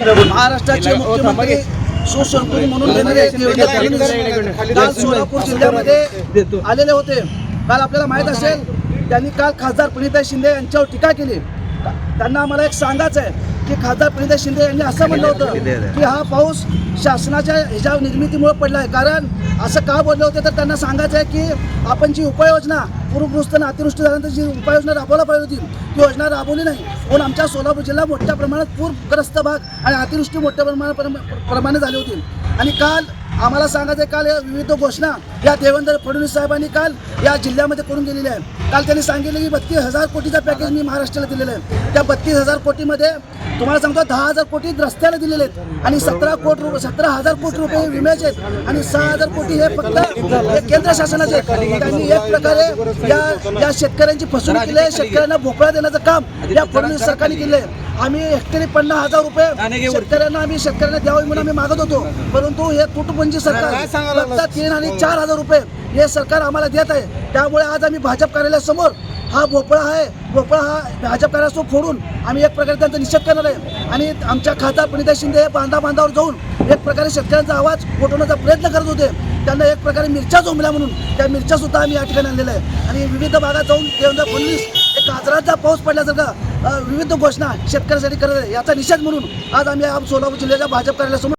महाराष्ट्राचे मुख्यमंत्री सुशंकुनी म्हणून देवेंद्र फडणवीस काल सोलापूर जिल्ह्यामध्ये आलेले होते. काल आपल्याला माहीत असेल त्यांनी काल खासदार प्रणिता शिंदे यांच्यावर टीका केली. त्यांना आम्हाला एक सांगायचं आहे की खासदार प्रणिता शिंदे यांनी असं म्हणलं होतं की हा पाऊस शासनाच्या ह्याच्या निर्मितीमुळे पडला आहे कारण असं का बोलले होते तर त्यांना सांगायचं आहे की आपण जी उपाययोजना पूरग्रस्त आणि अतिवृष्टी झाल्यानंतर जी उपाययोजना राबवला पाहिजे होती ती योजना राबवली नाही. म्हणून आमच्या सोलापूर जिल्हा मोठ्या प्रमाणात पूरग्रस्त भाग आणि अतिवृष्टी मोठ्या प्रमाणात प्रमाणे झाली होती. आणि काल आम्हाला सांगायचं आहे, काल या विविध घोषणा या देवेंद्र फडणवीस साहेबांनी काल या जिल्ह्यामध्ये करून दिलेल्या आहे काल त्यांनी सांगितलं की बत्तीस हजार कोटीचा पॅकेज मी महाराष्ट्राला दिलेलं आहे. त्या बत्तीस हजार कोटीमध्ये तुम्हाला सांगतो दहा हजार कोटी रस्त्याला दिलेले आहेत आणि सतरा कोटी रुपये सतरा हजार कोटी रुपये विम्याचे आहेत आणि सहा हजार कोटी हे फक्त हे केंद्र शासनाचे त्यांनी एक प्रकारे या या शेतकऱ्यांची फसवणूक केली आहे शेतकऱ्यांना भोपळा देण्याचं काम या फडणवीस सरकारने केलं आहे आम्ही हेक्टरी पन्नास हजार रुपये शेतकऱ्यांना आम्ही शेतकऱ्यांना द्यावे म्हणून आम्ही मागत होतो. परंतु हे तुटपुंजी सरकार फक्त तीन आणि चार हजार रुपये हे सरकार आम्हाला देत आहे. त्यामुळे आज आम्ही भाजप कार्यालयासमोर हा भोपळा आहे. भोपळा हा भाजप कार्यालयासमोर फोडून आम्ही एक प्रकारे त्यांचा निषेध करणार आहे. आणि आमच्या खासदार प्रणिता शिंदे हे बांधा बांधावर जाऊन एक प्रकारे शेतकऱ्यांचा आवाज उठवण्याचा प्रयत्न करत होते. त्यांना एक प्रकारे मिरच्या जोमल्या म्हणून त्या मिरच्या सुद्धा आम्ही या ठिकाणी आणलेल्या आहे आणि विविध भागात जाऊन देवेंद्र फडणवीस गाजराचा पाऊस पडल्यासारखा विविध घोषणा शेतकऱ्यासाठी करत आहे याचा निषेध म्हणून आज आम्ही सोलापूर जिल्ह्याच्या भाजप कार्यालयासमोर